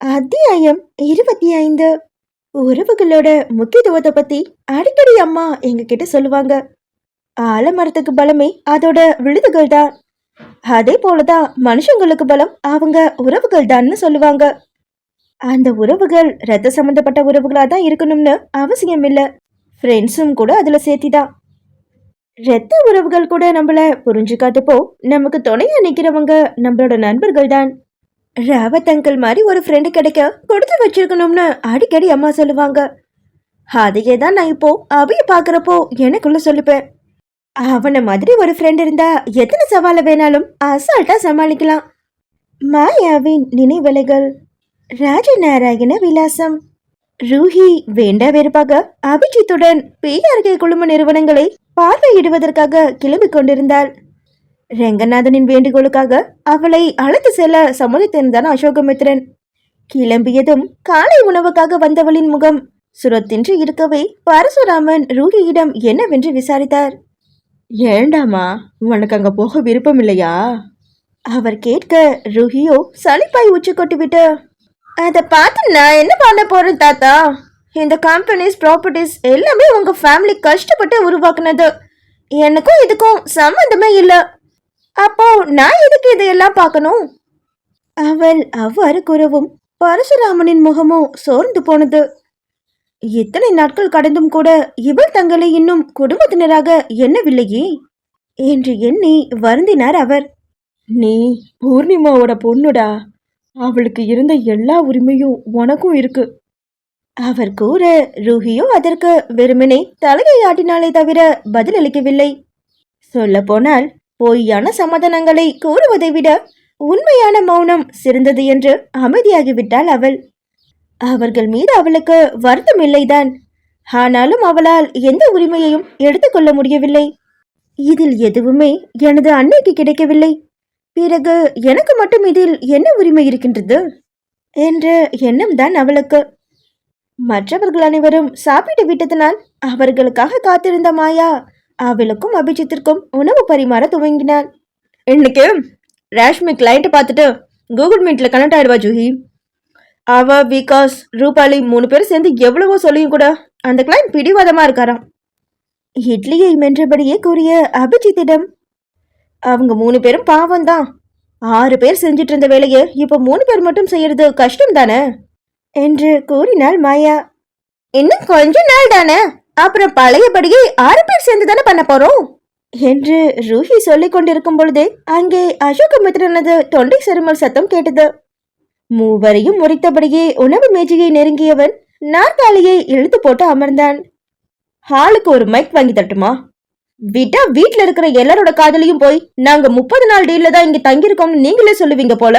அத்தியாயம் இருபத்தி ஐந்து. உறவுகளோட முக்கியத்துவத்தை பத்தி அடிக்கடி அம்மா எங்ககிட்ட சொல்லுவாங்க. ஆலமரத்துக்கு பலமே அதோட விழுதுகள் தான். அதே போலதான் மனுஷங்களுக்கு பலம் அவங்க உறவுகள் தான்னு சொல்லுவாங்க. அந்த உறவுகள் ரத்த சம்பந்தப்பட்ட உறவுகளா தான் இருக்கணும்னு அவசியம் இல்லை. ஃப்ரெண்ட்ஸும் கூட அதுல சேர்த்திதான். ரத்த உறவுகள் கூட நம்மள புரிஞ்சுக்காதப்போ நமக்கு துணையா நிக்கிறவங்க நம்மளோட நண்பர்கள் தான். ராவத் அங்கிள் மாதிரி ஒரு ஃப்ரெண்டு கிடைக்க கொடுத்து வச்சிருக்கணும்னு அடிக்கடி அம்மா சொல்லுவாங்க. அதையே தான் நான் இப்போ அவைய பார்க்குறப்போ எனக்குள்ள சொல்லிப்பேன். அவனை மாதிரி ஒரு ஃப்ரெண்ட் இருந்தா எத்தனை சவாலை வேணாலும் அசால்ட்டா சமாளிக்கலாம். மாயாவின் நினைவலைகள் ராஜநாராயண விலாசம் ரூஹி வேண்டா வெறுப்பாக அபிஜித்துடன் பிஆர்கே குழும நிறுவனங்களை பார்வையிடுவதற்காக கிளம்பிக் கொண்டிருந்தாள். ரெங்கநாதனின் வேண்டுகோளுக்காக அவளை அழைத்து செல்ல சம்மதித்திருந்தான் அசோகமித்ரன் கிளம்பியதும் காலை உணவுக்காக வந்தவளின் முகம் சுரத்தின்றி இருக்கவே பரசுராமன் ரூகியிடம் என்னவென்று விசாரித்தார். ஏண்டாமா உனக்கு அங்க போக விருப்பம் இல்லையா? அவர் கேட்க ருஹியோ சலிப்பாய் உச்சி கொட்டிவிட்டு அதை பார்த்து நான் என்ன பண்ண போறேன் தாத்தா? இந்த கம்பெனிஸ் ப்ராப்பர்ட்டிஸ் எல்லாமே உங்க ஃபேமிலி கஷ்டப்பட்டு உருவாக்குனது. எனக்கும் இதுக்கும் சம்மந்தமே இல்லை. அப்போ நான் எதுக்கு இதையெல்லாம் பார்க்கணும்? அவள் அவ்வாறு கூறவும் பரசுராமனின் முகமோ சோர்ந்து போனது. இத்தனை நாட்கள் கடந்தும் கூட இவள் தங்களை இன்னும் குடும்பத்தினராக எண்ணவில்லையே? என்று எண்ணி வருந்தினார் அவர். நீ பூர்ணிமாவோட பொண்ணுடா. அவளுக்கு இருந்த எல்லா உரிமையும் உனக்கும் இருக்கு. அவர் கூற ரூஹியோ அதற்கு வெறுமனே தலையை ஆட்டினாலே தவிர பதிலளிக்கவில்லை. சொல்லப்போனால் பொய்யான சமாதானங்களை கூறுவதை விட உண்மையான மௌனம் சிறந்தது என்று அமைதியாகிவிட்டாள் அவள். அவர்கள் மீது அவளுக்கு வருத்தம் இல்லைதான். ஆனாலும் அவளால் எந்த உரிமையையும் எடுத்துக்கொள்ள முடியவில்லை. இதில் எதுவுமே எனது அன்னைக்கு கிடைக்கவில்லை. பிறகு எனக்கு மட்டும் இதில் என்ன உரிமை இருக்கின்றது? என்ற எண்ணம்தான் அவளுக்கு. மற்றவர்கள் அனைவரும் சாப்பிட்டு விட்டதனால் அவர்களுக்காக காத்திருந்த மாயா அவளுக்கும் அபிஜித்திற்கும் உணவு பரிமாற துவங்கினாள். இன்னைக்கு ரேஷ்மி கிளைண்ட்டை பார்த்துட்டு கூகுள் மீட்டில் கனெக்ட் ஆயிடுவா ஜூஹி? அவ விகாஸ் ரூபாலி மூணு பேரும் சேர்ந்து எவ்வளவோ சொல்லியும் கூட அந்த கிளைண்ட் பிடிவாதமாக இருக்காராம். இட்லியை மென்றபடியே கூறிய அபிஜித்திடம் அவங்க மூணு பேரும் பாவம் தான் ஆறு பேர் செஞ்சிட்டு இருந்த வேலையை இப்போ மூணு பேர் மட்டும் செய்யறது கஷ்டம் தானே என்று கூறினாள் மாயா. இன்னும் கொஞ்ச நாள் தானே? அப்புறம் பழையபடியே ஆறு பேர் சேர்ந்து தானே பண்ண போறோம்? என்று ரூஹி சொல்லிக் கொண்டிருக்கும் பொழுதே அங்கே அசோகமித்ரனது தொண்டை செருமல் சத்தம் கேட்டது. மூவரையும் முறித்தபடியே உணவு மேஜையை நெருங்கியவன் நாற்காலியை இழுத்து போட்டு அமர்ந்தான். ஹாலுக்கு ஒரு மைக் வாங்கி தட்டுமா? விட்டா வீட்ல இருக்கிற எல்லாரோட காதலையும் போய் நாங்க முப்பது நாள் டீல்ல தான் இங்க தங்கியிருக்கோம்னு நீங்களே சொல்லுவீங்க போல.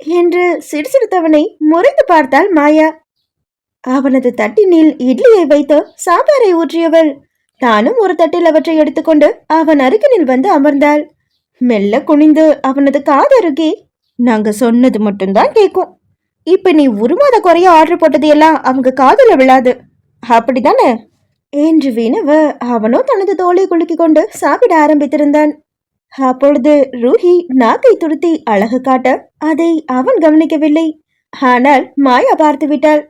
என்று சிடுசிடுத்தவனை முறைத்து பார்த்தாள் மாயா. அவனது தட்டினில் இட்லியை வைத்து சாம்பாரை ஊற்றியவள். தானும் ஒரு தட்டில் அவற்றை எடுத்துக்கொண்டு அவன் அருகினில் வந்து அமர்ந்தாள். மெல்ல குனிந்து அவனது காதருகே நாங்க சொன்னது மட்டும்தான் கேட்கும் இப்ப நீ உருமாத குறைய ஆர்டர் போட்டது எல்லாம் அவங்க காதல விழாது. அப்படிதானே என்று வினவ அவனோ தனது தோலை குலுக்கிக் கொண்டு சாப்பிட ஆரம்பித்திருந்தான். அப்பொழுது ரூஹி நாக்கை துருத்தி அழகு காட்ட அதை அவன் கவனிக்கவில்லை. ஆனால் மாயா பார்த்து விட்டாள்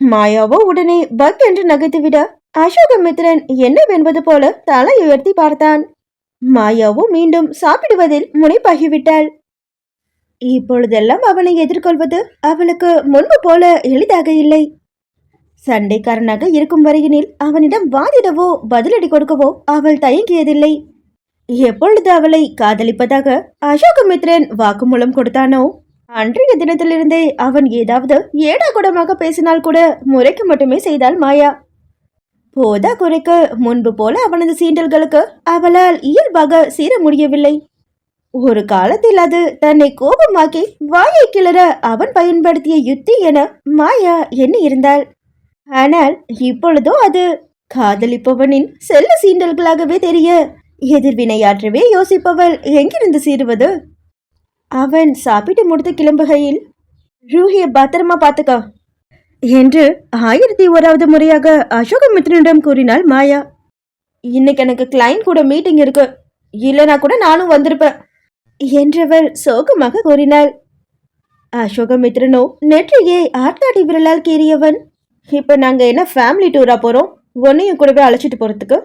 மாயாவோ உடனே பக் என்று நகைத்துவிட அசோகமித்ரன் என்னவென்பது போல தலை உயர்த்தி பார்த்தான். மாயாவோ மீண்டும் சாப்பிடுவதில் முனைப்பாகிவிட்டாள். இப்பொழுதெல்லாம் அவனை எதிர்கொள்வது அவளுக்கு முன்பு போல எளிதாக இல்லை. சண்டைக்காரனாக இருக்கும் வரையினில் அவனிடம் வாதிடவோ பதிலடி கொடுக்கவோ அவள் தயங்கியதில்லை. எப்பொழுது அவளை காதலிப்பதாக அசோகமித்ரன் வாக்குமூலம் கொடுத்தானோ அன்றைய தினத்திலிருந்தே அவன் ஏதாவது ஏடாகுடமாக பேசினால் கூட முறைக்கு மட்டுமே செய்தாள் மாயா. போதா குறைக்கு முன்பு போல அவனது சீண்டல்களுக்கு அவளால் இயல்பாக சீர முடியவில்லை. ஒரு காலத்தில் அது தன்னை கோபமாக்கி வாயை கிளற அவன் பயன்படுத்திய யுத்தி என மாயா எண்ணி இருந்தாள் ஆனால் இப்பொழுதோ அது காதலிப்பவனின் செல்ல சீண்டல்களாகவே தெரிய எதிர்வினையாற்றவே யோசிப்பவள் எங்கிருந்து சீருவது? அவன் சாப்பிட்டு முடித்து கிளம்புகையில் ரூஹிய பத்திரமா பார்த்துக்கா என்று ஆயிரத்தி ஓராவது முறையாக அசோகமித்ரனிடம் கூறினாள் மாயா. இன்னைக்கு எனக்கு கிளைண்ட் கூட மீட்டிங் இருக்கு. இல்லைனா கூட நானும் வந்திருப்பேன் என்றவர் சோகமாக கூறினாள். அசோகமித்ரனோ நெற்றியை ஆட்காட்டி விரலால் கீறியவன் இப்போ நாங்கள் என்ன ஃபேமிலி டூரா போகிறோம் உன்னையும் கூடவே அழைச்சிட்டு போகிறதுக்கு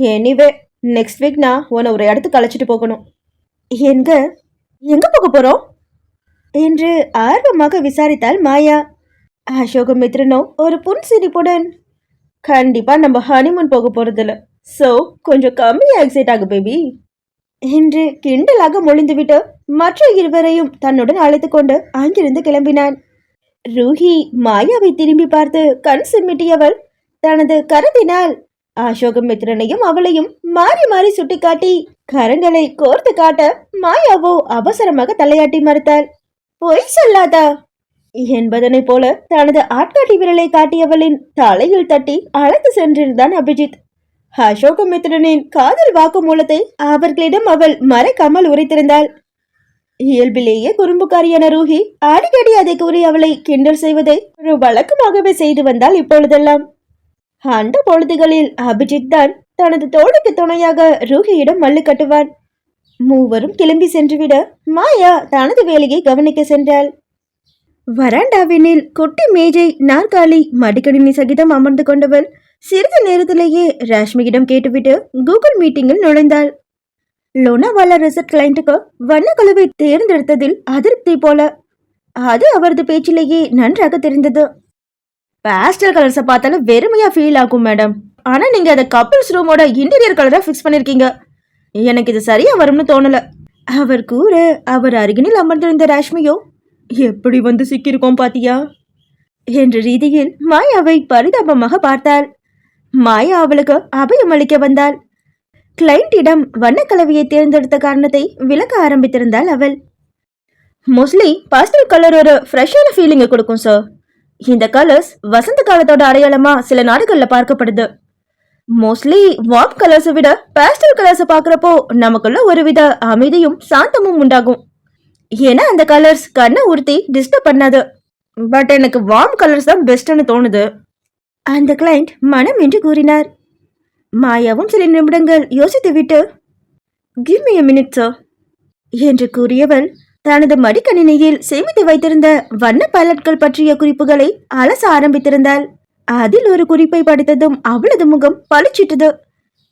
எனிவே நெக்ஸ்ட் வீக் நான் உன்னை ஒரு இடத்துக்கு அழைச்சிட்டு போகணும். என்க எங்க போக போறோம்? என்று ஆர்வமாக விசாரித்தாள் மாயா. அசோகமித்ரனோ ஒரு புன்சிரிப்புடன் கண்டிப்பா நம்ம ஹனிமூன் போக போறதில்ல. சோ கொஞ்சம் கம்மியா எக்ஸைட் ஆகு பேபி என்று கிண்டலாக மொழிந்துவிட்டு மற்ற இருவரையும் தன்னுடன் அழைத்து கொண்டு அங்கிருந்து கிளம்பினான். ரூஹி மாயாவை திரும்பி பார்த்து கண் சிமிட்டியவள் தனது கரத்தினால் அசோகமித்ரனையும் அவளையும் மாறி மாறி சுட்டிக்காட்டி கரங்களை கோர்த்து காட்ட மாயாவோ அவசரமாக தலையாட்டி மறுத்தாள். பொய் சொல்லாதா? என்பதனைப் போல தனது ஆட்காட்டி விரலை காட்டியவளின் தலையில் தட்டி அழைத்து சென்றிருந்தான் அபிஜித். அசோகமித்ரனின் காதல் வாக்குமூலத்தை அவர்களிடம் அவள் மறைக்காமல் உரைத்திருந்தாள். இயல்பிலேயே குறும்புக்காரியான ரூஹி அடிக்கடி அதை கூறி அவளை கிண்டல் செய்வதை ஒரு வழக்கமாகவே செய்து வந்தாள் இப்பொழுதெல்லாம். அந்த பொழுதுகளில் அபிஜித் தான் தனது தோளுக்கு துணையாக ரூஹியிடம் மல்லு கட்டுவான். மூவரும் கிளம்பி சென்றுவிட மாயா தனது வேலையை கவனிக்க சென்றாள். வராண்டாவினில் குட்டி மேஜை நாற்காலி மடிக்கணினி சகிதம் அமர்ந்து கொண்டவள் சிறிது நேரத்திலேயே ராஷ்மியிடம் கேட்டுவிட்டு கூகுள் மீட்டிங்கில் நுழைந்தாள். லோனாவாலா ரிசர்ட் கிளைண்ட்டுக்கு வண்ணக்கலவை தேர்ந்தெடுத்ததில் அதிருப்தி போல. அது அவரது பேச்சிலேயே நன்றாக தெரிந்தது. பேஸ்டல் கலர்ஸை பார்த்தாலும் வெறுமையா ஃபீல் ஆகும் மேடம் ஆனா நீங்க அதை கப்பிள்ஸ் ரூமோட இன்டீரியர் கலரா ஃபிக்ஸ் பண்ணிருக்கீங்க. எனக்கு இது சரியா வரும்னு தோணல. அவர் கூற அவர் அருகினில் அமர்ந்திருந்த ராஷ்மியோ எப்படி வந்து சிக்கியிருக்கோம் பாத்தியா? என்ற ரீதியில் மாயாவை பரிதாபமாக பார்த்தாள். மாயா அவளுக்கு அபயம் அளிக்க வந்தாள். கிளைண்டிடம் வண்ணக்கலவையை தேர்ந்தெடுத்த காரணத்தை விளக்க ஆரம்பித்திருந்தாள் அவள். மோஸ்ட்லி பாஸ்டல் கலர் ஒரு ஃப்ரெஷ்ஷான ஃபீலிங்கை கொடுக்கும் சார் இந்த கலர்ஸ் வசந்த காலத்தோட அடையாளமா சில நாடுகள்ல பார்க்கப்படுது. மோஸ்ட்லி வார்ம் கலர்ஸை விட பேஸ்டல் கலர்ஸை பார்க்குறப்போ நமக்குள்ள ஒருவித அமைதியும் சாந்தமும் உண்டாகும். ஏன்னா அந்த கலர்ஸ் கண்ணை உறுத்தி டிஸ்டர்ப் பண்ணாது. பட் எனக்கு வார்ம் கலர்ஸ் தான் பெஸ்ட்னு தோணுது. அந்த கிளைண்ட் மனம் என்று கூறினார். மாயாவும் சில நிமிடங்கள் யோசித்து விட்டு கிவ் மி மினிட் சார் என்று கூறியவள் தனது மடிக்கணினியில் சேமித்து வைத்திருந்த வண்ண பைலட்கள் பற்றிய குறிப்புகளை அலச ஆரம்பித்திருந்தாள். அதில் ஒரு குறிப்பை படித்ததும் அவளது முகம் பளிச்சிட்டது.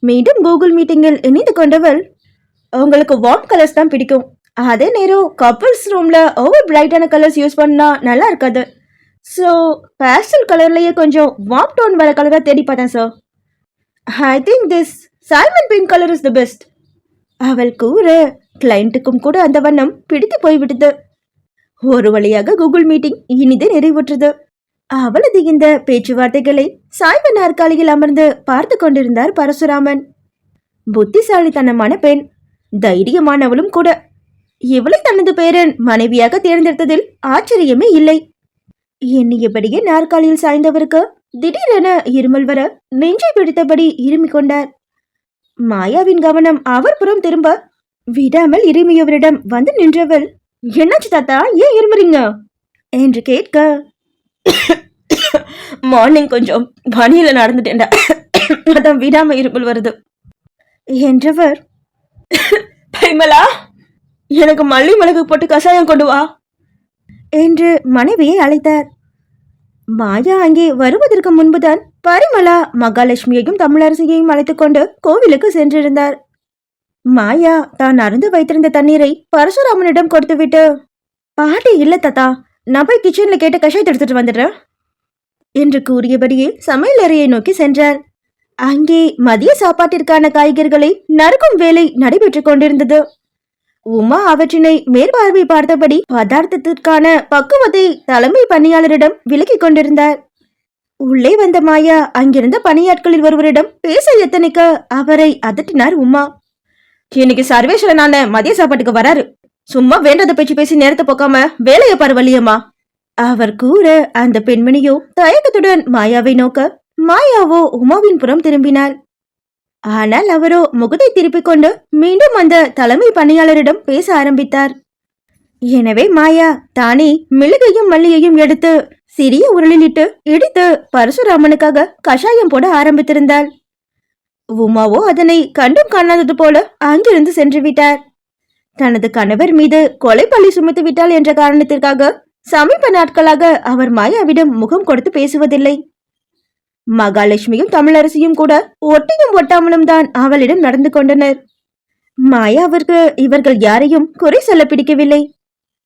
மீண்டும் கூகுள் மீட்டிங்கில் இணைந்து கொண்டவள் உங்களுக்கு வார்ம் கலர்ஸ் தான் பிடிக்கும். அதே நேரம் கப்பல்ஸ் ரூம்ல ஓவர் பிரைட்டான கலர்ஸ் யூஸ் பண்ணா நல்லா இருக்காது. ஸோ பேஸ்டல் கலர்லயே கொஞ்சம் வார்ம் டோன் வர கலராக தேடி பார்த்தேன் sir I think this salmon pink colour is the best அவள் கூற கிளைண்ட்டுக்கும் கூட அந்த வண்ணம் பிடித்து போய்விட்டது. ஒரு வழியாக கூகுள் மீட்டிங் இனிதே நிறைவுற்றது. அவளது இந்த பேச்சுவார்த்தைகளை சாய்வு நாற்காலியில் அமர்ந்து பார்த்து கொண்டிருந்தார் பரசுராமன். புத்திசாலித்தனமான பெண் தைரியமானவளும் கூட. இவளை தனது பேரன் மனைவியாக தேர்ந்தெடுத்ததில் ஆச்சரியமே இல்லை. எண்ணியபடியே நாற்காலியில் சாய்ந்தவருக்கு திடீரென இருமல் வர நெஞ்சை பிடித்தபடி இருமிக் கொண்டார். மாயாவின் கவனம் அவர் புறம் திரும்ப விடாமல் இருமியவரிடம் வந்து நின்றவள். என்னாச்சு தாத்தா? ஏன் இருமுறீங்க? என்று கேட்க மார்னிங் கொஞ்சம் பனியில நடந்துட்டேன்டா. அதான் விடாம இருமல் வருது. என்றவர் பைமலா எனக்கு மல்லி மிளகு போட்டு கஷாயம் கொண்டு வா. என்று மனைவியை அழைத்தார். மாயா அங்கே வருவதற்கு முன்புதான் பரிமளா மகாலட்சுமியையும் தமிழரசியையும் அழைத்துக் கொண்டு கோவிலுக்கு சென்றிருந்தார். மாயா தான் அருந்து வைத்திருந்த தண்ணீரை பரசுராமனிடம் கொடுத்துவிட்டு பாட்டி இல்ல தாத்தா நான் போய் கிச்சன்ல கேட்ட கஷாயத்தை எடுத்துட்டு வந்துடுறேன். என்று கூறியபடியே சமையல் அறையை நோக்கி சென்றார். அங்கே மதிய சாப்பாட்டிற்கான காய்கறிகளை நறுக்கும் வேலை நடைபெற்றுக் கொண்டிருந்தது. உமா அவற்றினை மேற்பார்வை பார்த்தபடி பதார்த்தத்திற்கான பக்குவத்தை தலைமை பணியாளரிடம் விலக்கிக் கொண்டிருந்தார். உள்ளே வந்த மாயா அங்கிருந்த பணியாட்களில் ஒருவரிடம் பேச எத்தனைக்க? அவரை அதட்டினார் உமா. இன்னைக்கு சர்வேஸ்வரன் மதிய சாப்பாட்டுக்கு வராரு. சும்மா வேண்டாத பேச்சு பேசி நேரத்தை போக்காம வேலையை பாரு அவர் கூற அந்த பெண்மணியோ தயக்கத்துடன் மாயாவை நோக்க மாயாவோ உமாவின் புறம் திரும்பினாள். ஆனால் அவரோ முகத்தை திருப்பிக் கொண்டு மீண்டும் அந்த தலைமை பணியாளரிடம் பேச ஆரம்பித்தார். எனவே மாயா தானே மிளகையும் மல்லியையும் எடுத்து சிறிய உருளிலிட்டு இடித்து பரசுராமனுக்காக கஷாயம் போட ஆரம்பித்திருந்தாள். உமாவோ அதனை கண்டும் காணாதது போல அங்கிருந்து சென்று விட்டார். தனது கணவர் மீது கொலை பழி சுமத்து விட்டாள் என்ற காரணத்திற்காக சமீப நாட்களாக அவர் மாயாவிடம் முகம் கொடுத்து பேசுவதில்லை. மகாலட்சுமியும் தமிழரசியும் கூட ஒட்டியும் ஒட்டாமலும் தான் அவளிடம் நடந்து கொண்டனர். மாயாவிற்கு இவர்கள் யாரையும் குறை சொல்ல பிடிக்கவில்லை.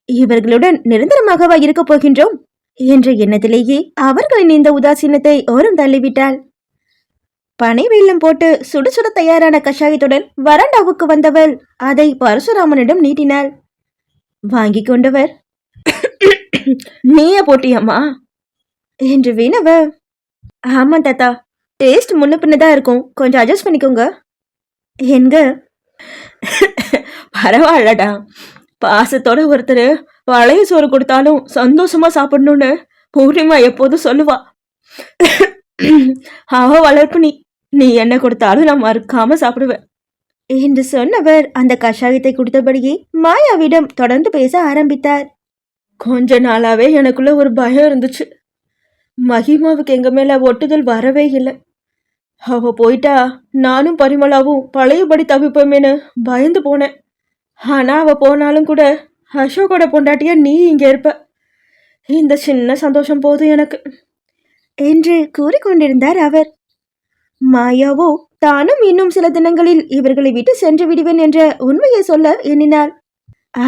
இவர்களுடன் நிரந்தரமாகவா இருக்கப் போகின்றோம்? என்ற எண்ணத்திலேயே அவர்களின் இந்த உதாசீனத்தை ஓரம் தள்ளிவிட்டாள். பனை வெள்ளம் போட்டு சுடு சுட தயாரான கஷாயத்துடன் வராண்டாவுக்கு வந்தவள். அதை பரசுராமனிடம் நீட்டினாள். வாங்கி கொண்டவர். நீயே போட்டியம்மா. என்று வினவ ஆமா தாத்தா டேஸ்ட் முன்ன தான் இருக்கும். கொஞ்சம் அட்ஜஸ்ட் பண்ணிக்கோங்க. என்க பரவாயில்லடா. பாசத்தோட ஒருத்தர் பழைய சோறு கொடுத்தாலும் சந்தோஷமா சாப்பிடணும்னு பூர்ணிமா எப்போதும் சொல்லுவா. அவ வளர்ப்பு நீ நீ என்ன கொடுத்தாலும் நான் மறுக்காம சாப்பிடுவேன். என்று சொன்னவர் அந்த கஷாயத்தை குடித்தபடியே மாயாவிடம் தொடர்ந்து பேச ஆரம்பித்தார். கொஞ்ச நாளாவே எனக்குள்ள ஒரு பயம் இருந்துச்சு. மகிமாவுக்கு எங்க மேல ஒட்டுதல் வரவே இல்லை. அவ போயிட்டா நானும் பரிமளாவும் பழையபடி தவிப்போமேனு பயந்து போனேன். ஆனா அவ போனாலும் கூட அசோகோட பொண்டாட்டியா நீ இங்க இருப்ப. இந்த சின்ன சந்தோஷம் போதும் எனக்கு. என்று கூறிக்கொண்டிருந்தார் அவர். மாயாவோ தானும் இன்னும் சில தினங்களில் இவர்களை விட்டு சென்று விடுவேன் என்ற உண்மையை சொல்ல எண்ணினாள்.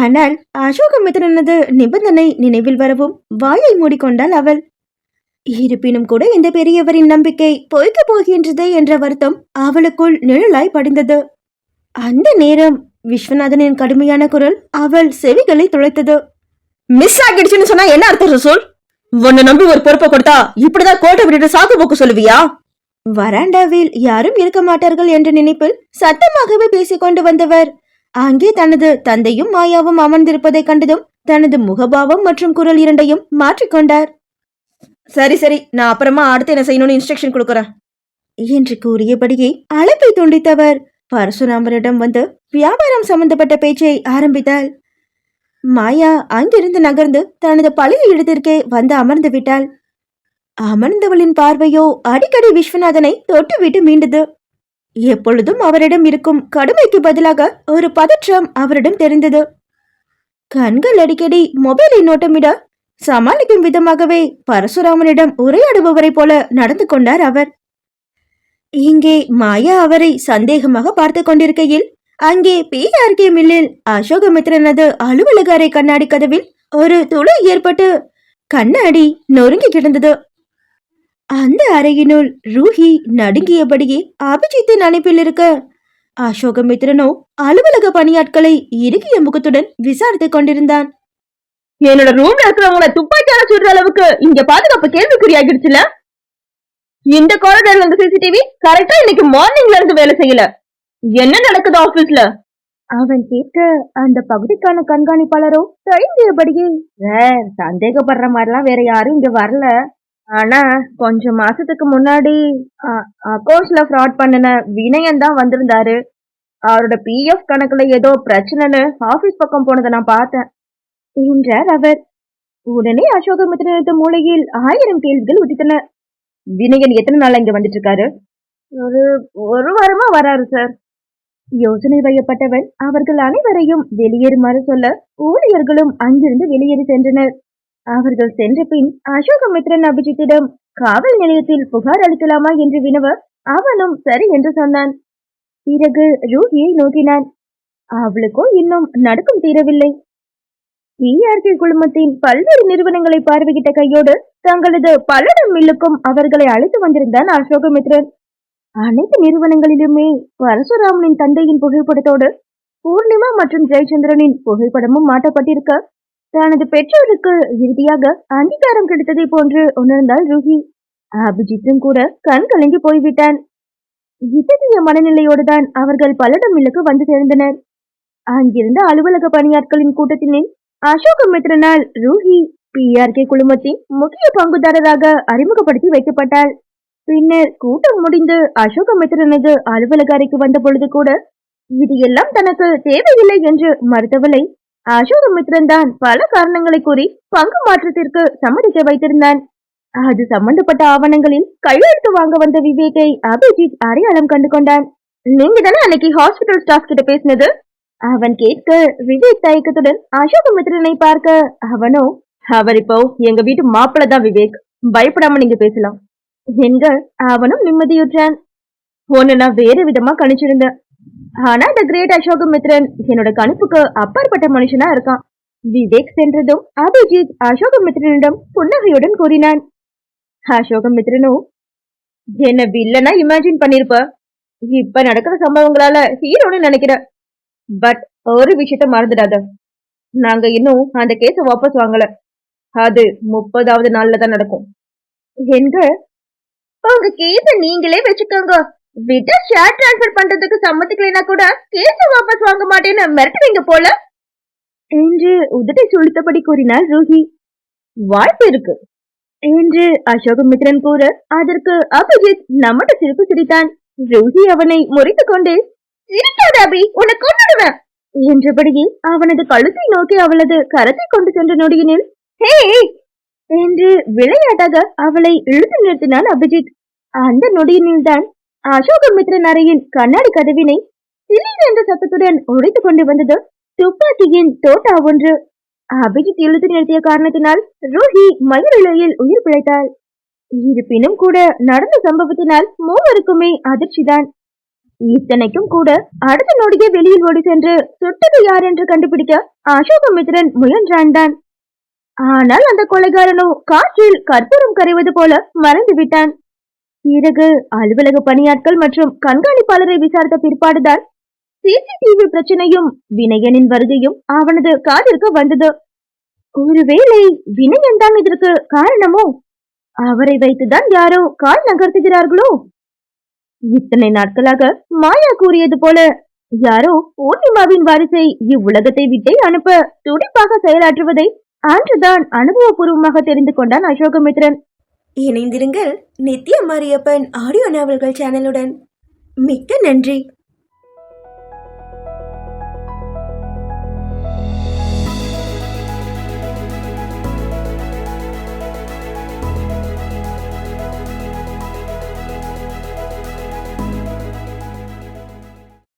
ஆனால் அசோகமித்திரனது நிபந்தனை நினைவில் வரவும் வாயை மூடிக்கொண்டாள் அவள். இருப்பினும் கூட இந்த பெரியவரின் நம்பிக்கை பொய்க்கப் போகின்றதே என்ற வருத்தம் அவளுக்குள் நிழலாய் படிந்தது. அந்த நேரம் விஸ்வநாதனின் கடுமையான குரல் அவள் செவிகளை துளைத்தது. மிஸ் ஆகிடுச்சுன்னு சொன்னா என்ன அர்த்தம் சொல் உன்னை நம்பி ஒரு பொறுப்பை கொடுத்தா இப்படிதான் கோட்டை விட்டுட்டு சாக்கு போக்கு சொல்லுவியா? வராண்டாவில் யாரும் இருக்க மாட்டார்கள் என்ற நினைப்பில் சத்தமாகவே பேசிக் கொண்டு வந்தவர். அங்கே தனது தந்தையும் மாயாவும் அமர்ந்திருப்பதைக் கண்டதும் தனது முகபாவம் மற்றும் குரல் இரண்டையும் மாற்றிக்கொண்டார் சரி சரி. நான் அப்புறமா அடுத்து என்ன செய்யணும்னு இன்ஸ்ட்ரக்ஷன் கொடுக்கறேன். என்று கூறியபடியே அழைப்பை துண்டித்தவர். பரசுராமரிடம் வந்து வியாபாரம் சம்பந்தப்பட்ட பேச்சை ஆரம்பித்தாள் மாயா அங்கிருந்து நகர்ந்து தனது பழைய இடத்திற்கே வந்து அமர்ந்து விட்டாள். அமர்ந்தவளின் பார்வையோ அடிக்கடி விஸ்வநாதனை தொட்டுவிட்டு மீண்டது. எப்பொழுதும் அவரிடம் இருக்கும் கடுமைக்கு பதிலாக ஒரு பதற்றம் அவரிடம் தெரிந்தது. கண்கள் அடிக்கடி மொபைலை நோட்டமிட சமாளிக்கும் விதமாகவே பரசுராமனிடம் உரையாடுபவரை போல நடந்து கொண்டார் அவர். இங்கே மாயா அவரை சந்தேகமாக பார்த்து கொண்டிருக்கையில் அங்கே பிஆர்கே மில்லில் அசோகமித்ரனது அலுவலக அறை கண்ணாடி கதவில் ஒரு துளை ஏற்பட்டு கண்ணாடி நொறுங்கி கிடந்தது. அந்த அறையினுள் ரூஹி நடுங்கியபடியே அபிஜித்தின் அணைப்பில் இருக்க. அசோகமித்ரனோ அலுவலக பணியாட்களை இறுகிய முகத்துடன் விசாரித்துக் கொண்டிருந்தான். என்னோட ரூம்ல இருக்கிறவங்கள துப்பாக்கியால சுடுற அளவுக்கு இங்க பாதுகாப்பு கேள்விக்குறி ஆகிடுச்சுல? இந்த காரிடர்ல இருந்த சிசிடிவி கரெக்டா இன்னைக்கு மார்னிங்ல இருந்து வேலை செய்யல. என்ன நடக்குது ஆபீஸ்ல அவன் கேட்க அந்த பகுதிக்கான கண்காணிப்பாளரோ தயங்கியபடியே சந்தேகப்படுற மாதிரிலாம் வேற யாரும் இங்க வரல. ஆனா கொஞ்சம் மாசத்துக்கு முன்னாடி அக்கௌண்ட்ஸ்ல ஃப்ராட் பண்ணின வினயன் தான் வந்திருந்தாரு. அவரோட பிஎஃப் கணக்குல ஏதோ பிரச்சனைன்னு ஆபீஸ் பக்கம் போனதை நான் பார்த்தேன். என்றார் அவர். உடனே அசோகமித்திரனது மூளையில் ஆயிரம் கேள்விகள் உதித்தன. வினயன் எத்தனை நாளா இங்க வந்துட்டு இருக்காரு ஒரு ஒரு வாரமா வராரு சார் யோசனை வயப்பட்டவன் அவர்கள் அனைவரையும் வெளியேறுமாறு சொல்ல ஊழியர்களும் அங்கிருந்து வெளியேறி சென்றனர். அவர்கள் சென்ற பின் அசோகமித்ரன் அபிஜித்திடம் காவல் நிலையத்தில் புகார் அளிக்கலாமா என்று வினவ அவனும் சரி என்று சொன்னான். பிறகு ரூஹியை நோக்கினான். அவளுக்கோ இன்னும் நடுக்கம் தீரவில்லை. பிஆர்கே குழுமத்தின் பல்வேறு நிறுவனங்களை பார்வையிட்ட கையோடு தங்களது பல்லடம் மில்லுக்கும் அவர்களை அழைத்து வந்திருந்தான் அசோகமித்ரன் அனைத்து நிறுவனங்களிலுமே பரசுராமனின் தந்தையின் புகைப்படத்தோடு பூர்ணிமா மற்றும் ஜெயச்சந்திரனின் புகைப்படமும் மாட்டப்பட்டிருக்க தனது பெற்றோருக்கு இறுதியாக அங்கீகாரம் கிடைத்ததை போன்று உணர்ந்தாள் ரூஹி. அபிஜித்தும் கூட கண் கலங்கி போய்விட்டான். இத்தகைய மனநிலையோடு தான் அவர்கள் பல்லடம் இல்லுக்கு வந்து சேர்ந்தனர். அங்கிருந்த அலுவலக பணியாட்களின் கூட்டத்தினில் அசோக மித்ரனால் ரூஹி பிஆர்கே குழுமத்தின் முக்கிய பங்குதாரராக அறிமுகப்படுத்தி வைக்கப்பட்டாள். பின்னர் கூட்டம் முடிந்து அசோக மித்ரனது அலுவலக அறைக்கு வந்த பொழுது கூட இது எல்லாம் தனக்கு தேவையில்லை என்று மறுத்தவளை அசோகமித்ரன் தான் பல காரணங்களை கூறி பங்கு மாற்றத்திற்கு சம்மதிக்க வைத்திருந்தான். அது சம்பந்தப்பட்ட ஆவணங்களில் கையெழுத்து வாங்க வந்த விவேக்கை அபிஜித் அடையாளம் கண்டு கொண்டான். நீங்க தானே அன்னைக்கு ஹாஸ்பிட்டல் ஸ்டாஃப் கிட்ட பேசினது? அவன் கேட்க விவேக் தயக்கத்துடன் அசோகமித்ரனை பார்க்க அவனோ அவர் இப்போ எங்க வீட்டு மாப்பிள்ள தான் விவேக். பயப்படாம நீங்க பேசலாம். என்க அவனும் நிம்மதியுற்றான். ஒன்னு நான் வேற விதமா கணிச்சிருந்தேன். ஆனா இந்த கிரேட் அசோக மித்ரன் என்னோட கணிப்புக்கு அப்பாற்பட்ட மனுஷனா இருக்கான். விவேக் சென்றதும் அபிஜித் அசோக மித்ரனிடம் புன்னகையுடன் கூறினான். அசோக மித்ரனோ என்ன வில்லனா இமேஜின் பண்ணிருப்ப? இப்ப நடக்கிற சம்பவங்களால ஹீரோன்னு நினைக்கிற. பட் ஒரு விஷயத்த மறந்துடாத. நாங்க இன்னும் அந்த கேஸ வாபஸ் வாங்கல. அது முப்பதாவது நாள்ல தான் நடக்கும். எங்க? உங்க கேஸ நீங்களே வச்சுக்கோங்க. விட்டா ஷேர் டிரான்ஸ்ஃபர் பண்றதுக்கு சம்மதிக்கலைனா கூட கேஸ வாபஸ் வாங்க மாட்டேன்னு மிரட்டுவீங்க போல. என்று உதட்டை சுழித்தபடி கூறினார் ரூஹி. வாய்ப்பு இருக்கு. என்று அசோகமித்ரன் கூற அதற்கு அபிஜித் நம்மட சிரிப்பு சிரித்தான். ரூஹி அவனை முறைத்து கொண்டு சிரிக்காத அபி உன்னை கொண்டுடுவேன் என்றபடியே அவனது கழுத்தை நோக்கி அவளது கரத்தை கொண்டு சென்ற நொடியினில் ஹே என்று விளையாட்டாக அவளை இழுத்து நிறுத்தினான் அபிஜித். அந்த நொடியினில்தான் அசோகமித்ரன் அறையின் கண்ணாடி கதவினை சிலிர் என்ற சத்தத்துடன் உடைத்துக் கொண்டு வந்தது துப்பாக்கியின் தோட்டா ஒன்று. அபிஜித் இழுத்து நிறுத்திய காரணத்தினால் ரூஹி மயிரிழையில் உயிர் பிழைத்தாள். இருப்பினும் கூட நடந்த சம்பவத்தினால் மூவருக்குமே அதிர்ச்சிதான். இத்தனைக்கும் கூட அடுத்த நொடியே வெளியில் ஓடி சென்று சுட்டது யார் என்று கண்டுபிடிக்க அசோகமித்ரன் முயன்றான் தான் ஆனால் அந்த கொலைகாரனோ காற்றில் கற்பூரம் கரைவது போல மறைந்து விட்டான் பிறகு அலுவலக பணியாட்கள் மற்றும் கண்காணிப்பாளரை விசாரித்த பிற்பாடுதான் சிசிடிவி பிரச்சனையும் வினயனின் வருகையும் அவனது காதிற்கு வந்தது. ஒருவேளை வினயன் தான் இதற்கு காரணமோ? அவரை வைத்துதான் யாரோ கால் நகர்த்துகிறார்களோ? இத்தனை நாட்களாக மாயா கூறியது போல யாரோ பூர்ணிமாவின் வாரிசை இவ்வுலகத்தை விட்டே அனுப்ப துடிப்பாக செயலாற்றுவதை அன்றுதான் அனுபவபூர்வமாக தெரிந்து கொண்டான் அசோகமித்ரன். இணைந்திருங்கள் நித்ய மாரியப்பன் ஆடியோ நாவல்கள் சேனலுடன். மிக்க நன்றி.